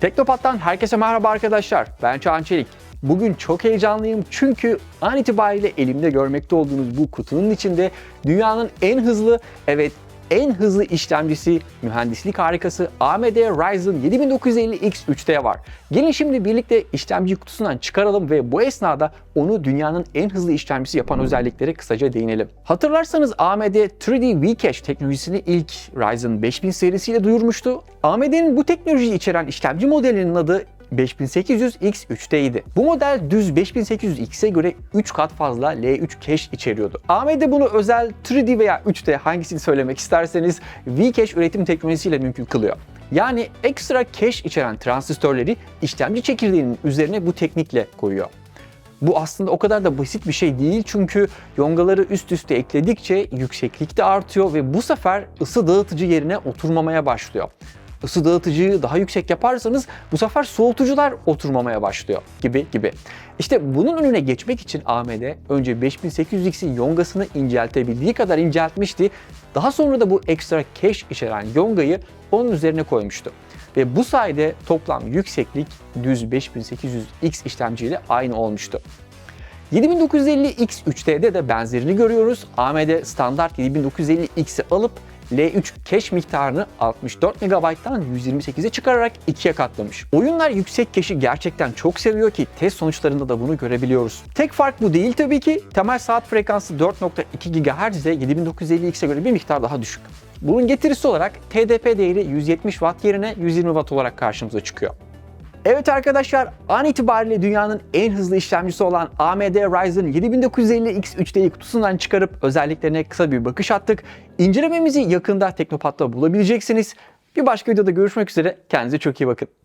Teknopat'tan herkese merhaba arkadaşlar. Ben Çağan Çelik. Bugün çok heyecanlıyım çünkü an itibariyle elimde görmekte olduğunuz bu kutunun içinde dünyanın en hızlı, evet en hızlı işlemcisi, mühendislik harikası AMD Ryzen 7950X3D var. Gelin şimdi birlikte işlemci kutusundan çıkaralım ve bu esnada onu dünyanın en hızlı işlemcisi yapan özelliklere kısaca değinelim. Hatırlarsanız AMD 3D V-Cache teknolojisini ilk Ryzen 5000 serisiyle duyurmuştu. AMD'nin bu teknolojiyi içeren işlemci modelinin adı 5800X3'te idi. Bu model düz 5800X'e göre 3 kat fazla L3 cache içeriyordu. AMD bunu özel 3D veya 3D hangisini söylemek isterseniz V-Cache üretim teknolojisiyle mümkün kılıyor. Yani ekstra cache içeren transistörleri işlemci çekirdeğinin üzerine bu teknikle koyuyor. Bu aslında o kadar da basit bir şey değil çünkü yongaları üst üste ekledikçe yükseklik de artıyor ve bu sefer ısı dağıtıcı yerine oturmamaya başlıyor. Isı dağıtıcıyı daha yüksek yaparsanız bu sefer soğutucular oturmamaya başlıyor gibi gibi. İşte bunun önüne geçmek için AMD önce 5800X'in yongasını inceltebildiği kadar inceltmişti. Daha sonra da bu ekstra cache içeren yongayı onun üzerine koymuştu. Ve bu sayede toplam yükseklik düz 5800X işlemciyle aynı olmuştu. 7950X3D'de de benzerini görüyoruz. AMD standart 7950X'i alıp L3 cache miktarını 64 MB'dan 128'e çıkararak ikiye katlamış. Oyunlar yüksek cache'i gerçekten çok seviyor ki test sonuçlarında da bunu görebiliyoruz. Tek fark bu değil tabii ki. Temel saat frekansı 4.2 GHz de 7950X'e göre bir miktar daha düşük. Bunun getirisi olarak TDP değeri 170 Watt yerine 120 Watt olarak karşımıza çıkıyor. Evet arkadaşlar, an itibariyle dünyanın en hızlı işlemcisi olan AMD Ryzen 7950X3D'yi kutusundan çıkarıp özelliklerine kısa bir bakış attık. İncelememizi yakında Teknopat'ta bulabileceksiniz. Bir başka videoda görüşmek üzere, kendinize çok iyi bakın.